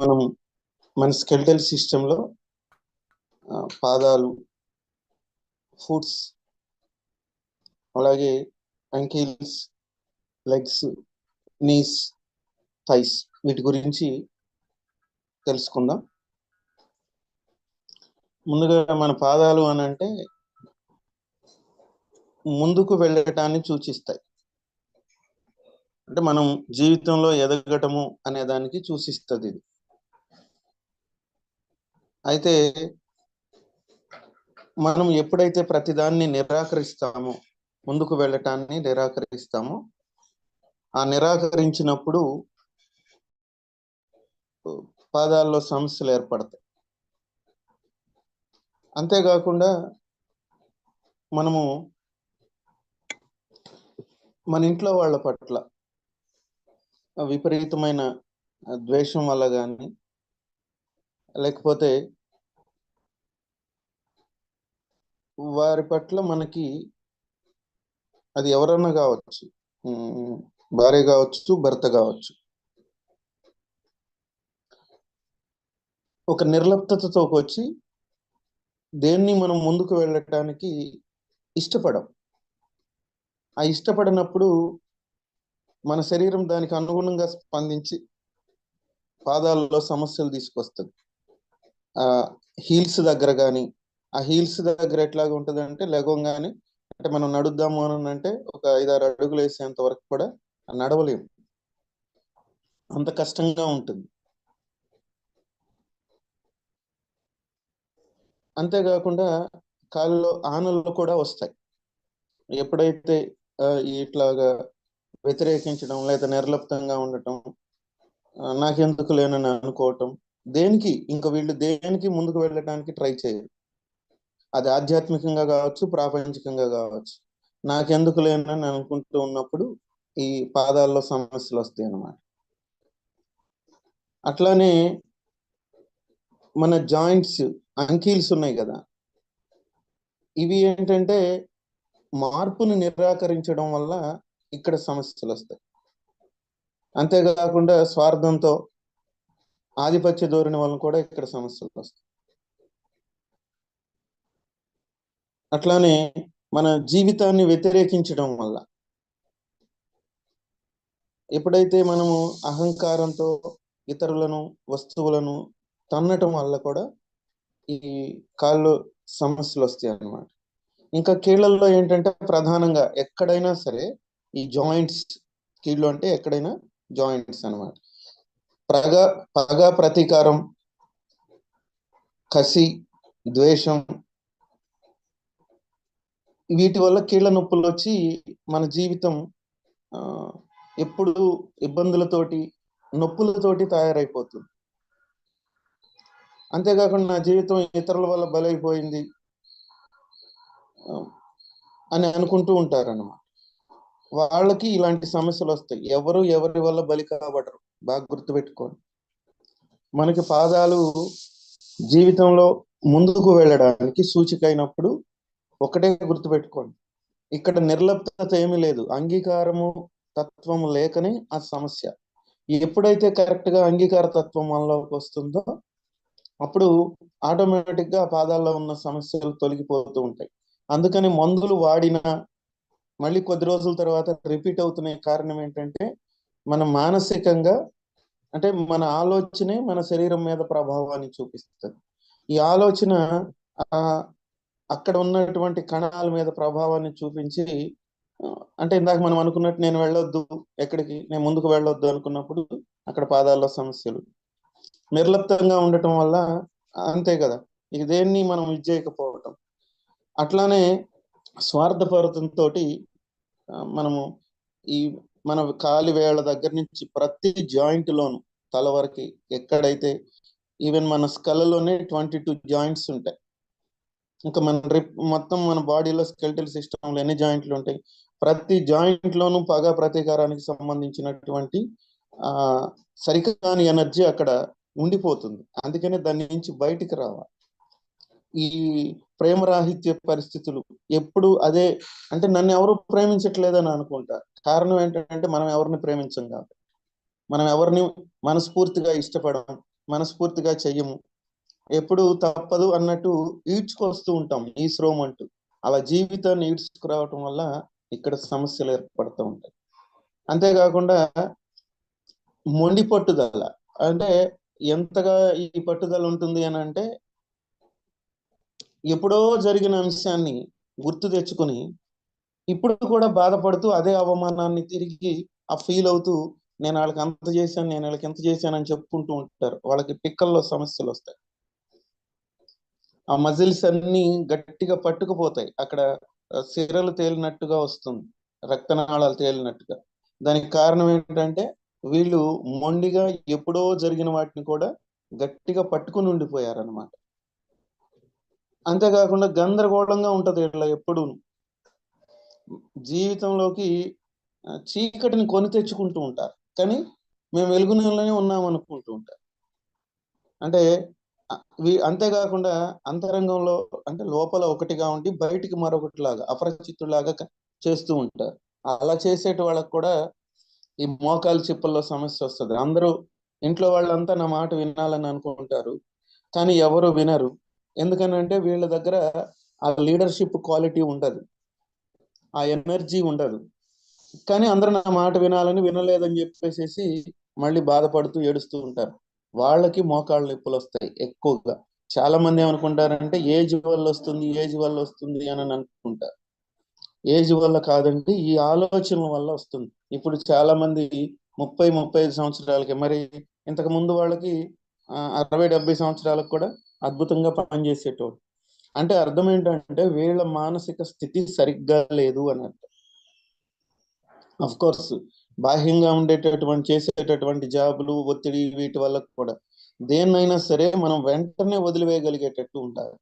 మనం మన స్కెల్టల్ సిస్టంలో పాదాలు ఫుట్స్ అలాగే అంకిల్స్ లెగ్స్ నీస్ థైస్ వీటి గురించి తెలుసుకుందాం. ముందుగా మన పాదాలు అని అంటే ముందుకు వెళ్ళటాన్ని సూచిస్తాయి. అంటే మనం జీవితంలో ఎదగటము అనే దానికి సూచిస్తుంది ఇది. అయితే మనం ఎప్పుడైతే ప్రతిదాన్ని నిరాకరిస్తామో ముందుకు వెళ్ళటాన్ని నిరాకరిస్తామో ఆ నిరాకరించినప్పుడు పాదాల్లో సమస్యలు ఏర్పడతాయి. అంతేకాకుండా మనము మన ఇంట్లో వాళ్ళ పట్ల విపరీతమైన ద్వేషం వల్ల కానీ లేకపోతే వారి పట్ల మనకి అది ఎవరన్నా కావచ్చు. భార్య కావచ్చు భర్త కావచ్చు. ఒక నిర్లప్తతో వచ్చి దేన్ని మనం ముందుకు వెళ్ళటానికి ఇష్టపడం. ఆ ఇష్టపడినప్పుడు మన శరీరం దానికి అనుగుణంగా స్పందించి పాదాల్లో సమస్యలు తీసుకొస్తుంది. ఆ హీల్స్ దగ్గర కానీ ఆ హీల్స్ దగ్గర ఎట్లాగా ఉంటుంది అంటే లెగంగానే అంటే మనం నడుద్దాము అని అంటే ఒక ఐదారు అడుగులు వేసేంత వరకు కూడా నడవలేము అంత కష్టంగా ఉంటుంది. అంతేకాకుండా కాళ్ళలో ఆనలు కూడా వస్తాయి. ఎప్పుడైతే ఇట్లాగా వ్యతిరేకించడం లేదా నిర్లప్తంగా ఉండటం నాకెందుకు లేనని అనుకోవటం దేనికి ఇంకా వీళ్ళు దేనికి ముందుకు వెళ్ళడానికి ట్రై చేయరు. అది ఆధ్యాత్మికంగా కావచ్చు ప్రాపంచికంగా కావచ్చు. నాకెందుకు లేనని అనుకుంటూ ఉన్నప్పుడు ఈ పాదాల్లో సమస్యలు వస్తాయి అన్నమాట. అట్లానే మన జాయింట్స్ అంకీల్స్ ఉన్నాయి కదా. ఇవి ఏంటంటే మార్పును నిరాకరించడం వల్ల ఇక్కడ సమస్యలు వస్తాయి. అంతేకాకుండా స్వార్థంతో ఆధిపత్య ధోరణి వలన కూడా ఇక్కడ సమస్యలు వస్తాయి. అట్లానే మన జీవితాన్ని వ్యతిరేకించడం వల్ల. ఎప్పుడైతే మనము అహంకారంతో ఇతరులను వస్తువులను తన్నటం వల్ల కూడా ఈ కాళ్ళు సమస్యలు వస్తాయి అన్నమాట. ఇంకా కీళ్ళల్లో ఏంటంటే ప్రధానంగా ఎక్కడైనా సరే ఈ జాయింట్స్ కీళ్ళు అంటే ఎక్కడైనా జాయింట్స్ అనమాట ప్రగ పగ ప్రతీకారం కసి ద్వేషం వీటి వల్ల కీళ్ళ నొప్పులు వచ్చి మన జీవితం ఎప్పుడు ఇబ్బందులతోటి నొప్పులతోటి తయారైపోతుంది. అంతేకాకుండా నా జీవితం ఇతరుల వల్ల బలైపోయింది అని అనుకుంటూ ఉంటారన్నమాట. వాళ్ళకి ఇలాంటి సమస్యలు వస్తాయి ఎవరు ఎవరి వల్ల బలి కాబడరు. బాగా గుర్తుపెట్టుకోండి. మనకి పాదాలు జీవితంలో ముందుకు వెళ్ళడానికి సూచిక అయినప్పుడు ఒకటే గుర్తుపెట్టుకోండి. ఇక్కడ నిర్లప్తత ఏమీ లేదు. అంగీకారము తత్వము లేకనే ఆ సమస్య. ఎప్పుడైతే కరెక్ట్గా అంగీకార తత్వం మనలోకి వస్తుందో అప్పుడు ఆటోమేటిక్గా పాదాల్లో ఉన్న సమస్యలు తొలగిపోతూ ఉంటాయి. అందుకని మందులు వాడిన మళ్ళీ కొద్ది రోజుల తర్వాత రిపీట్ అవుతున్న కారణం ఏంటంటే మన మానసికంగా అంటే మన ఆలోచనే మన శరీరం మీద ప్రభావాన్ని చూపిస్తుంది. ఈ ఆలోచన అక్కడ ఉన్నటువంటి కణాల మీద ప్రభావాన్ని చూపించి అంటే ఇందాక మనం అనుకున్నట్టు నేను వెళ్ళొద్దు ఎక్కడికి నేను ముందుకు వెళ్ళొద్దు అనుకున్నప్పుడు అక్కడ పాదాల్లో సమస్యలు. నిర్లప్తంగా ఉండటం వల్ల అంతే కదా ఇక దేన్ని మనం విజయకపోవటం అట్లానే స్వార్థపరతంతో మనము ఈ మన కాలి వేళ్ళ దగ్గర నుంచి ప్రతి జాయింట్ లోను తల వరకు ఎక్కడైతే ఈవెన్ మన స్కల్లోనే ట్వంటీ టూ జాయింట్స్ ఉంటాయి. ఇంకా మన రిప్ మొత్తం మన బాడీలో స్కెల్టల్ సిస్టంలో ఎన్ని జాయింట్లు ఉంటాయి? ప్రతి జాయింట్లోనూ పగ ప్రతీకారానికి సంబంధించినటువంటి ఆ సరికాని ఎనర్జీ అక్కడ ఉండిపోతుంది. అందుకనే దాని నుంచి బయటికి రావాలి. ఈ ప్రేమరాహిత్య పరిస్థితులు ఎప్పుడు అదే అంటే నన్ను ఎవరు ప్రేమించట్లేదని అనుకుంటా. కారణం ఏంటంటే మనం ఎవరిని ప్రేమించం కాబట్టి మనం ఎవరిని మనస్ఫూర్తిగా ఇష్టపడం మనస్ఫూర్తిగా చెయ్యము. ఎప్పుడు తప్పదు అన్నట్టు ఈడ్చుకొస్తూ ఉంటాం ఈ శ్రోమ్ అంటూ. అలా జీవితాన్ని ఈడ్చుకురావటం వల్ల ఇక్కడ సమస్యలు ఏర్పడుతూ ఉంటాయి. అంతేకాకుండా మొండి పట్టుదల. అంటే ఎంతగా ఈ పట్టుదల ఉంటుంది అని అంటే ఎప్పుడో జరిగిన అంశాన్ని గుర్తు తెచ్చుకుని ఇప్పుడు కూడా బాధపడుతూ అదే అవమానాన్ని తిరిగి ఆ ఫీల్ అవుతూ నేను వాళ్ళకి అంత చేశాను నేను వాళ్ళకి ఎంత చేశాను అని చెప్పుకుంటూ ఉంటారు. వాళ్ళకి పిక్కల్లో సమస్యలు వస్తాయి. ఆ మజిల్స్ అన్ని గట్టిగా పట్టుకుపోతాయి. అక్కడ సిరలు తేలినట్టుగా వస్తుంది. రక్తనాళాలు తేలినట్టుగా. దానికి కారణం ఏంటంటే వీళ్ళు మొండిగా ఎప్పుడో జరిగిన వాటిని కూడా గట్టిగా పట్టుకుని ఉండిపోయారనమాట అంతేకాకుండా గందరగోళంగా ఉంటది ఇలా ఎప్పుడు జీవితంలోకి చీకటిని కొని తెచ్చుకుంటూ ఉంటారు. కానీ మేము వెలుగు నెలలోనే ఉన్నాం అనుకుంటూ ఉంటారు. అంటే అంతేకాకుండా అంతరంగంలో అంటే లోపల ఒకటిగా ఉండి బయటికి మరొకటిలాగా అపరిచితులాగా చేస్తూ ఉంటారు. అలా చేసేటి వాళ్ళకు కూడా ఈ మోకాలు చిప్పల్లో సమస్య వస్తుంది. అందరూ ఇంట్లో వాళ్ళంతా నా మాట వినాలని అనుకుంటారు. కానీ ఎవరు వినరు. ఎందుకనంటే వీళ్ళ దగ్గర ఆ లీడర్షిప్ క్వాలిటీ ఉండదు. ఆ ఎనర్జీ ఉండదు. కానీ అందరూ నా మాట వినాలని వినలేదని చెప్పేసి మళ్ళీ బాధపడుతూ ఏడుస్తూ ఉంటారు. వాళ్ళకి మోకాళ్ళ నొప్పులు వస్తాయి ఎక్కువగా. చాలా మంది ఏమనుకుంటారంటే ఏజ్ వల్ల వస్తుంది ఏజ్ వల్ల వస్తుంది అని అనుకుంటారు. ఏజ్ వల్ల కాదండి ఈ ఆలోచన వల్ల వస్తుంది. ఇప్పుడు చాలా మంది ముప్పై ముప్పై ఐదు సంవత్సరాలకి మరి ఇంతకు ముందు వాళ్ళకి అరవై డెబ్బై సంవత్సరాలకు కూడా అద్భుతంగా పనిచేసేటోడు అంటే అర్థం ఏంటంటే వీళ్ళ మానసిక స్థితి సరిగ్గా లేదు అని అర్థం. కోర్స్ బాహ్యంగా ఉండేటటువంటి చేసేటటువంటి జాబులు ఒత్తిడి వీటి వల్ల కూడా. దేన్నైనా సరే మనం వెంటనే వదిలివేయగలిగేటట్టు ఉండాలి.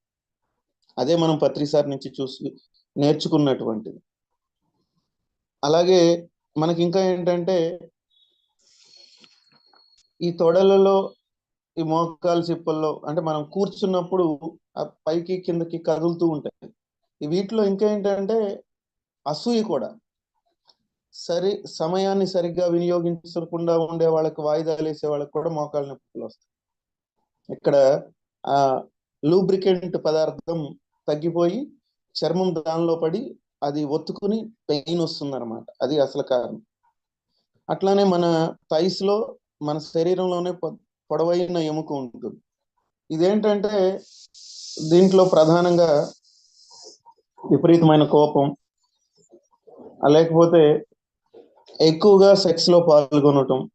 అదే మనం పత్రిసార్ నుంచి చూసి నేర్చుకున్నటువంటిది. అలాగే మనకి ఇంకా ఏంటంటే ఈ తొడలలో ఈ మోకాలు చిప్పల్లో అంటే మనం కూర్చున్నప్పుడు ఆ పైకి కిందకి కదులుతూ ఉంటాయి. వీటిలో ఇంకా ఏంటంటే అసూయ కూడా. సరి సమయాన్ని సరిగ్గా వినియోగించకుండా ఉండే వాళ్ళకి వాయిదాలు వేసే వాళ్ళకి కూడా మోకాళ్ళ నొప్పులు వస్తాయి. ఇక్కడ ఆ లూబ్రికెంట్ పదార్థం తగ్గిపోయి చర్మం దానిలో పడి అది ఒత్తుకుని పెయిన్ వస్తుంది అనమాట అది అసలు కారణం. అట్లానే మన థైస్లో మన శరీరంలోనే పొడవైన ఎముక ఉంటుంది. ఇదేంటంటే దీంట్లో ప్రధానంగా విపరీతమైన కోపం లేకపోతే ఎక్కువగా సెక్స్లో పాల్గొనటం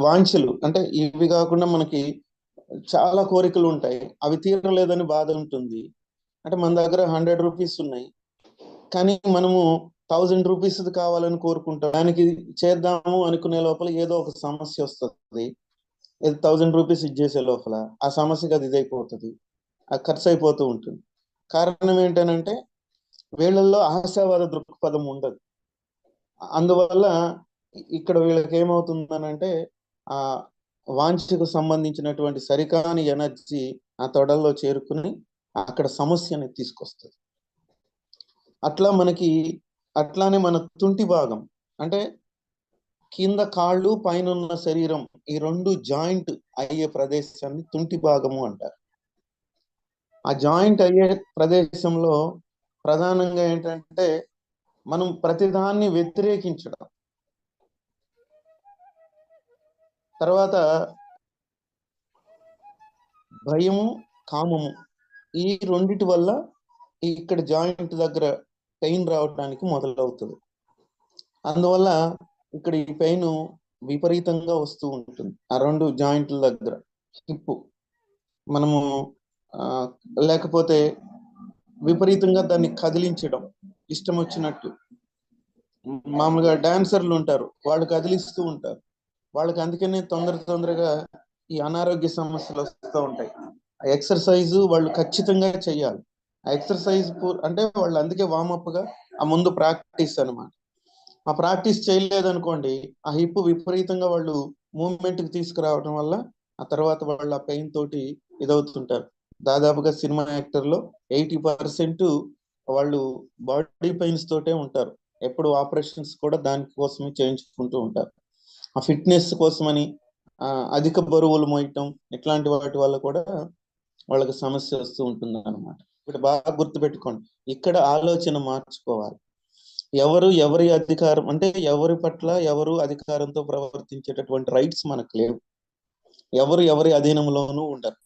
వాంఛలు అంటే ఇవి కాకుండా మనకి చాలా కోరికలు ఉంటాయి. అవి తీరలేదని బాధ ఉంటుంది. అంటే మన దగ్గర హండ్రెడ్ రూపీస్ ఉన్నాయి. కానీ మనము థౌజండ్ రూపీస్ కావాలని కోరుకుంటాం. దానికి చేద్దాము అనుకునే లోపల ఏదో ఒక సమస్య వస్తుంది. థౌజండ్ రూపీస్ ఇచ్చేసే లోపల ఆ సమస్యకి అది ఇదైపోతుంది. ఆ ఖర్చు అయిపోతూ ఉంటుంది. కారణం ఏంటనంటే వీళ్ళల్లో ఆశావాద దృక్పథం ఉండదు. అందువల్ల ఇక్కడ వీళ్ళకి ఏమవుతుందనంటే ఆ వాంఛకు సంబంధించినటువంటి సరికాని ఎనర్జీ ఆ తొడల్లో చేరుకుని అక్కడ సమస్యని తీసుకొస్తుంది. అట్లా మనకి అట్లానే మన తుంటి భాగం అంటే కింద కాళ్ళు పైన ఉన్న శరీరం ఈ రెండు జాయింట్ అయ్యే ప్రదేశాన్ని తుంటి భాగము అంటారు. ఆ జాయింట్ అయ్యే ప్రదేశంలో ప్రధానంగా ఏంటంటే మనం ప్రతిదాన్ని వ్యతిరేకించడం. తర్వాత భయము కామము ఈ రెండిటి వల్ల ఇక్కడ జాయింట్ దగ్గర పెయిన్ రావడానికి మొదలవుతుంది. అందువల్ల ఇక్కడ ఈ పెయిన్ విపరీతంగా వస్తూ ఉంటుంది. ఆ రెండు జాయింట్ల దగ్గర హిప్ మనము లేకపోతే విపరీతంగా దాన్ని కదిలించడం. ఇష్టం వచ్చినట్టు మామూలుగా డాన్సర్లు ఉంటారు వాళ్ళు కదిలిస్తూ ఉంటారు. వాళ్ళకి అందుకనే తొందర తొందరగా ఈ అనారోగ్య సమస్యలు వస్తూ ఉంటాయి. ఆ ఎక్సర్సైజ్ వాళ్ళు ఖచ్చితంగా చేయాలి ఆ ఎక్సర్సైజ్ అంటే వాళ్ళు అందుకే వామప్గా ఆ ముందు ప్రాక్టీస్ అనమాట ఆ ప్రాక్టీస్ చేయలేదనుకోండి ఆ హిప్ విపరీతంగా వాళ్ళు మూవ్మెంట్కి తీసుకురావడం వల్ల ఆ తర్వాత వాళ్ళు ఆ పెయిన్ తోటి ఇదవుతుంటారు. దాదాపుగా సినిమా యాక్టర్లో ఎయిటీ పర్సెంట్ వాళ్ళు బాడీ పెయిన్స్ తోటే ఉంటారు. ఎప్పుడు ఆపరేషన్స్ కూడా దానికోసమే చేయించుకుంటూ ఉంటారు. ఆ ఫిట్నెస్ కోసమని అధిక బరువులు మోయటం ఇట్లాంటి వాటి వల్ల కూడా వాళ్ళకి సమస్య వస్తూ ఉంటుంది అనమాట ఇప్పుడు బాగా గుర్తుపెట్టుకోండి ఇక్కడ ఆలోచన మార్చుకోవాలి. ఎవరు ఎవరి అధికారం అంటే ఎవరి పట్ల ఎవరు అధికారంతో ప్రవర్తించేటటువంటి రైట్స్ మనకు లేవు. ఎవరు ఎవరి అధీనంలోనూ ఉండరు.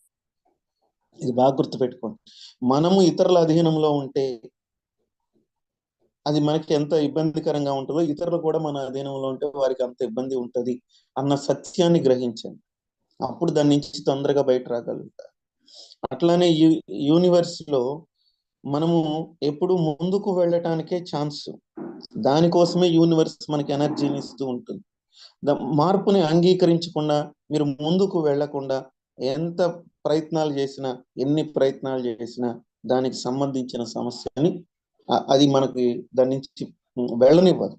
ఇది బాగా గుర్తుపెట్టుకోండి. మనము ఇతరుల అధీనంలో ఉంటే అది మనకి ఎంత ఇబ్బందికరంగా ఉంటుందో ఇతరులు కూడా మన అధీనంలో ఉంటే వారికి అంత ఇబ్బంది ఉంటది అన్న సత్యాన్ని గ్రహించండి. అప్పుడు దాని నుంచి తొందరగా బయట రాగలుగుతారు. అట్లానే యూ యూనివర్స్లో మనము ఎప్పుడు ముందుకు వెళ్ళటానికే ఛాన్స్. దానికోసమే యూనివర్స్ మనకి ఎనర్జీని ఇస్తూ ఉంటుంది. మార్పుని అంగీకరించకుండా మీరు ముందుకు వెళ్ళకుండా ఎంత ప్రయత్నాలు చేసినా ఎన్ని ప్రయత్నాలు చేసినా దానికి సంబంధించిన సమస్యని అని అది మనకి దాని నుంచి వెళ్ళనివ్వదు.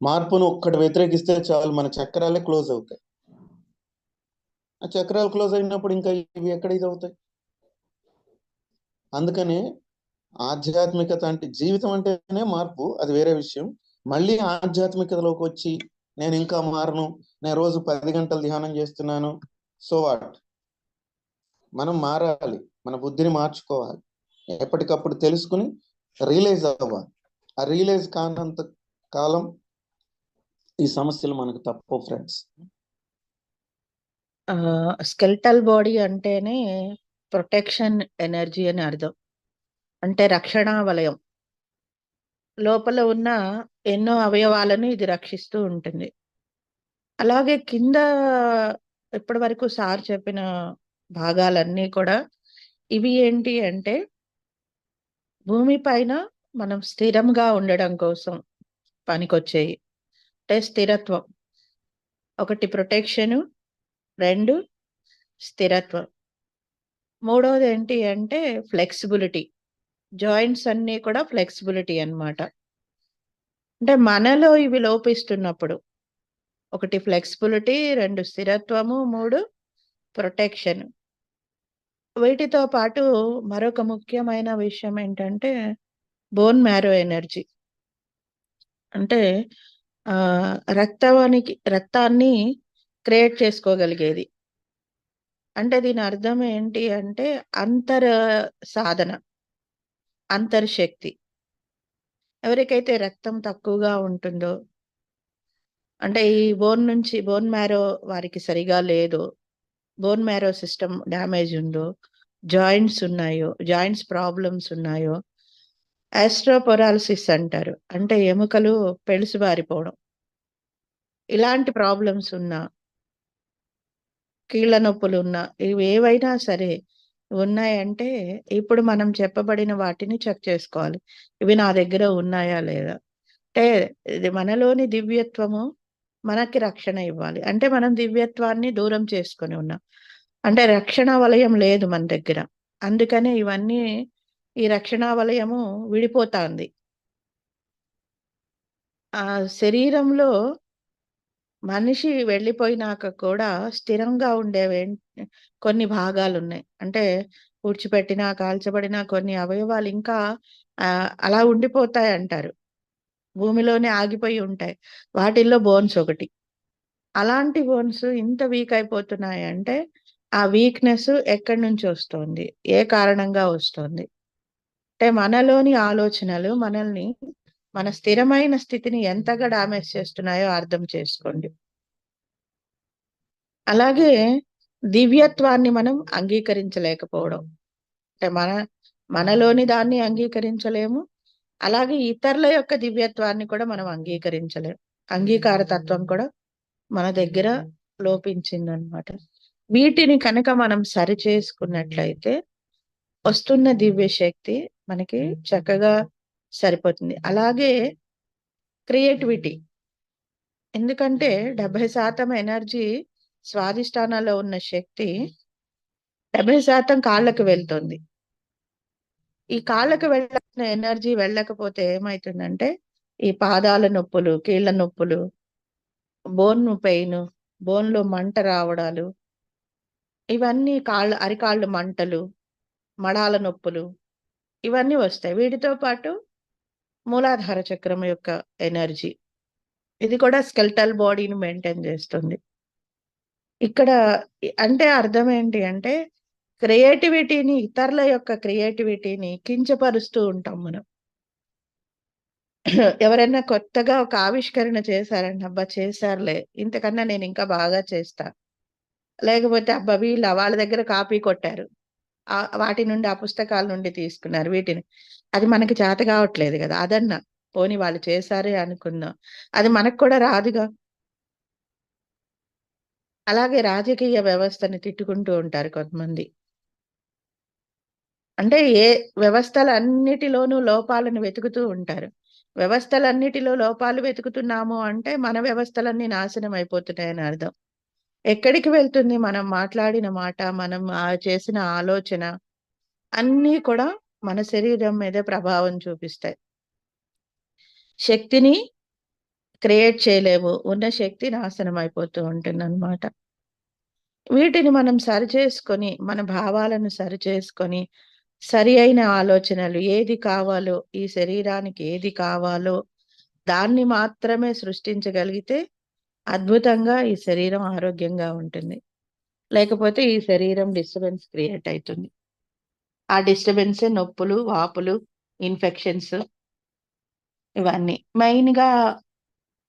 మార్పును ఒక్కటి వ్యతిరేకిస్తే చాలు మన చక్రాలే క్లోజ్ అవుతాయి. ఆ చక్రాలు క్లోజ్ అయినప్పుడు ఇంకా ఇవి ఎక్కడ ఇది అవుతాయి? అందుకనే ఆధ్యాత్మికత అంటే జీవితం అంటేనే మార్పు అది వేరే విషయం. మళ్ళీ ఆధ్యాత్మికతలోకి వచ్చి నేను ఇంకా మారను నేను రోజు పది గంటలు ధ్యానం చేస్తున్నాను సో వాట్ మనం మారాలి. మన బుద్ధిని మార్చుకోవాలి. ఎప్పటికప్పుడు తెలుసుకుని రియలైజ్ అవ్వాలి. ఆ రియలైజ్ కానంత కాలం ఈ సమస్యలు మనకు తప్పు ఫ్రెండ్స్ స్కెల్టల్ బాడీ అంటేనే ప్రొటెక్షన్ ఎనర్జీ అని అర్థం. అంటే రక్షణ వలయం లోపల ఉన్న ఎన్నో అవయవాలను ఇది రక్షిస్తూ ఉంటుంది. అలాగే కింద ఇప్పటి వరకు సార్ చెప్పిన భాగాలన్నీ కూడా ఇవి ఏంటి అంటే భూమి పైన మనం స్థిరంగా ఉండడం కోసం పనికొచ్చేవి అంటే స్థిరత్వం. ఒకటి ప్రొటెక్షను రెండు స్థిరత్వం. మూడవది ఏంటి అంటే ఫ్లెక్సిబిలిటీ. జాయింట్స్ అన్నీ కూడా ఫ్లెక్సిబిలిటీ అన్నమాట. అంటే మనలో ఇవి లోపిస్తున్నప్పుడు ఒకటి ఫ్లెక్సిబిలిటీ రెండు స్థిరత్వము మూడు ప్రొటెక్షన్. వీటితో పాటు మరొక ముఖ్యమైన విషయం ఏంటంటే బోన్ మ్యారో ఎనర్జీ. అంటే రక్తానికి రక్తాన్ని క్రియేట్ చేసుకోగలిగేది. అంటే దీని అర్థం ఏంటి అంటే అంతర్ సాధన అంతర్శక్తి ఎవరికైతే రక్తం తక్కువగా ఉంటుందో అంటే ఈ బోన్ నుంచి బోన్ మ్యారో వారికి సరిగా లేదు. బోన్ మ్యారో సిస్టమ్ డ్యామేజ్ ఉందో జాయింట్స్ ఉన్నాయో జాయింట్స్ ప్రాబ్లమ్స్ ఉన్నాయో ఆస్ట్రోపొరాలసిస్ అంటారు. అంటే ఎముకలు పెళుసుబారిపోవడం ఇలాంటి ప్రాబ్లమ్స్ ఉన్నా కీళ్ళ నొప్పులు ఉన్నా ఇవి ఏవైనా సరే ఉన్నాయంటే ఇప్పుడు మనం చెప్పబడిన వాటిని చెక్ చేసుకోవాలి. ఇవి నా దగ్గర ఉన్నాయా లేదా? అంటే ఇది మనలోని దివ్యత్వము మనకి రక్షణ ఇవ్వాలి. అంటే మనం దివ్యత్వాన్ని దూరం చేసుకొని ఉన్నాం. అంటే రక్షణ వలయం లేదు మన దగ్గర. అందుకనే ఇవన్నీ ఈ రక్షణ వలయము విడిపోతాంది. ఆ శరీరంలో మనిషి వెళ్ళిపోయినాక కూడా స్థిరంగా ఉండేవి కొన్ని భాగాలు ఉన్నాయి అంటే ఊడ్చిపెట్టినా కాల్చబడిన కొన్ని అవయవాలు ఇంకా అలా ఉండిపోతాయి అంటారు భూమిలోనే ఆగిపోయి ఉంటాయి. వాటిల్లో బోన్స్ ఒకటి. అలాంటి బోన్స్ ఇంత వీక్ అయిపోతున్నాయి అంటే ఆ వీక్నెస్ ఎక్కడి నుంచి వస్తుంది? ఏ కారణంగా వస్తుంది? అంటే మనలోని ఆలోచనలు మనల్ని మన స్థిరమైన స్థితిని ఎంతగా డామేజ్ చేస్తున్నాయో అర్థం చేసుకోండి. అలాగే దివ్యత్వాన్ని మనం అంగీకరించలేకపోవడం. అంటే మన మనలోని దాన్ని అంగీకరించలేము. అలాగే ఇతరుల యొక్క దివ్యత్వాన్ని కూడా మనం అంగీకరించలేము అంగీకార తత్వం కూడా మన దగ్గర లోపించిందనమాట. వీటిని కనుక మనం సరి చేసుకున్నట్లయితే వస్తున్న దివ్య శక్తి మనకి చక్కగా సరిపోతుంది. అలాగే క్రియేటివిటీ. ఎందుకంటే డెబ్బై శాతం ఎనర్జీ స్వాదిష్టానాల్లో ఉన్న శక్తి డెబ్బై శాతం కాళ్ళకు వెళ్తుంది. ఈ కాళ్ళకు వెళ్ళాల్సిన ఎనర్జీ వెళ్ళకపోతే ఏమవుతుందంటే ఈ పాదాల నొప్పులు కీళ్ళ నొప్పులు బోన్ పెయిన్ బోన్లో మంట రావడాలు ఇవన్నీ కాళ్ళు అరికాళ్ళు మంటలు మడాల నొప్పులు ఇవన్నీ వస్తాయి. వీటితో పాటు మూలాధార చక్రం యొక్క ఎనర్జీ. ఇది కూడా స్కెల్టల్ బాడీని మెయింటైన్ చేస్తుంది. ఇక్కడ అంటే అర్థం ఏంటి అంటే క్రియేటివిటీని ఇతరుల యొక్క క్రియేటివిటీని కించపరుస్తూ ఉంటాం మనం. ఎవరైనా కొత్తగా ఒక ఆవిష్కరణ చేశారండి అబ్బా చేశారులే ఇంతకన్నా నేను ఇంకా బాగా చేస్తా. లేకపోతే అబ్బా వీళ్ళ వాళ్ళ దగ్గర కాపీ కొట్టారు. వాటి నుండి ఆ పుస్తకాల నుండి తీసుకున్నారు వీటిని. అది మనకి చేత కావట్లేదు కదా అదన్నా. పోనీ వాళ్ళు చేశారే అనుకుందాం అది మనకు కూడా రాదుగా. అలాగే రాజకీయ వ్యవస్థని తిట్టుకుంటూ ఉంటారు కొంతమంది. అంటే ఏ వ్యవస్థలన్నిటిలోనూ లోపాలను వెతుకుతూ ఉంటారు. వ్యవస్థలన్నిటిలో లోపాలు వెతుకుతున్నాము అంటే మన వ్యవస్థలన్నీ నాశనం అయిపోతున్నాయని అర్థం. ఎక్కడికి వెళ్తుంది మనం మాట్లాడిన మాట మనం ఆ చేసిన ఆలోచన అన్నీ కూడా మన శరీరం మీద ప్రభావం చూపిస్తాయి. శక్తిని క్రియేట్ చేయలేము ఉన్న శక్తి నాశనం అయిపోతూ ఉంటుంది అనమాట వీటిని మనం సరిచేసుకొని మన భావాలను సరిచేసుకొని సరి అయిన ఆలోచనలు ఏది కావాలో ఈ శరీరానికి ఏది కావాలో దాన్ని మాత్రమే సృష్టించగలిగితే అద్భుతంగా ఈ శరీరం ఆరోగ్యంగా ఉంటుంది. లేకపోతే ఈ శరీరం డిస్టర్బెన్స్ క్రియేట్ అవుతుంది ఆ డిస్టర్బెన్సే నొప్పులు వాపులు ఇన్ఫెక్షన్స్ ఇవన్నీ. మెయిన్గా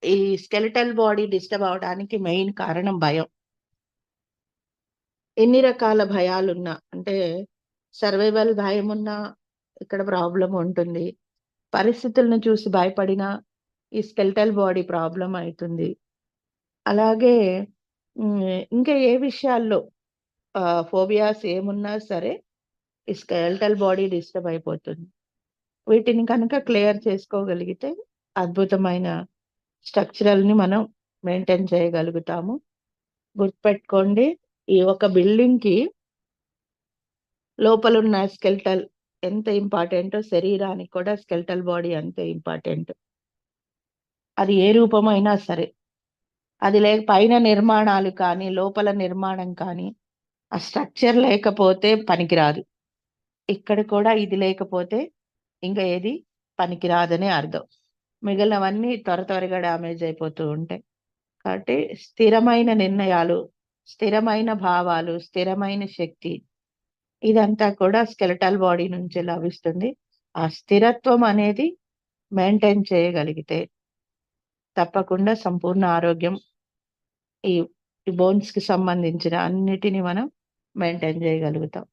ఈ స్కెలిటల్ బాడీ డిస్టర్బ్ అవడానికి మెయిన్ కారణం భయం. ఎన్ని రకాల భయాలున్నా అంటే సర్వైవల్ భయం ఉన్నా ఇక్కడ ప్రాబ్లం ఉంటుంది. పరిస్థితులను చూసి భయపడినా ఈ స్కెల్టల్ బాడీ ప్రాబ్లం అవుతుంది అలాగే ఇంకా ఏ విషయాల్లో ఫోబియాస్ ఏమున్నా సరే ఈ స్కెల్టల్ బాడీ డిస్టర్బ్ అయిపోతుంది. వీటిని కనుక క్లియర్ చేసుకోగలిగితే అద్భుతమైన స్ట్రక్చరల్ని మనం మెయింటైన్ చేయగలుగుతాము. గుర్తుపెట్టుకోండి ఈ ఒక బిల్డింగ్ లోపలున్న స్కెల్టల్ ఎంత ఇంపార్టెంట్ శరీరానికి కూడా స్కెల్టల్ బాడీ అంతే ఇంపార్టెంట్. అది ఏ రూపమైనా సరే. అది లేక పైన నిర్మాణాలు కానీ లోపల నిర్మాణం కానీ ఆ స్ట్రక్చర్ లేకపోతే పనికిరాదు. ఇక్కడ కూడా ఇది లేకపోతే ఇంకా ఏది పనికిరాదనే అర్థం. మిగిలినవన్నీ త్వర త్వరగా డ్యామేజ్ అయిపోతూ ఉంటాయి. కాబట్టి స్థిరమైన నిర్ణయాలు స్థిరమైన భావాలు స్థిరమైన శక్తి ఇదంతా కూడా స్కెలటల్ బాడీ నుంచి లభిస్తుంది. ఆ స్థిరత్వం అనేది మెయింటైన్ చేయగలిగితే తప్పకుండా సంపూర్ణ ఆరోగ్యం ఈ బోన్స్కి సంబంధించిన అన్నిటిని మనం మెయింటైన్ చేయగలుగుతాం.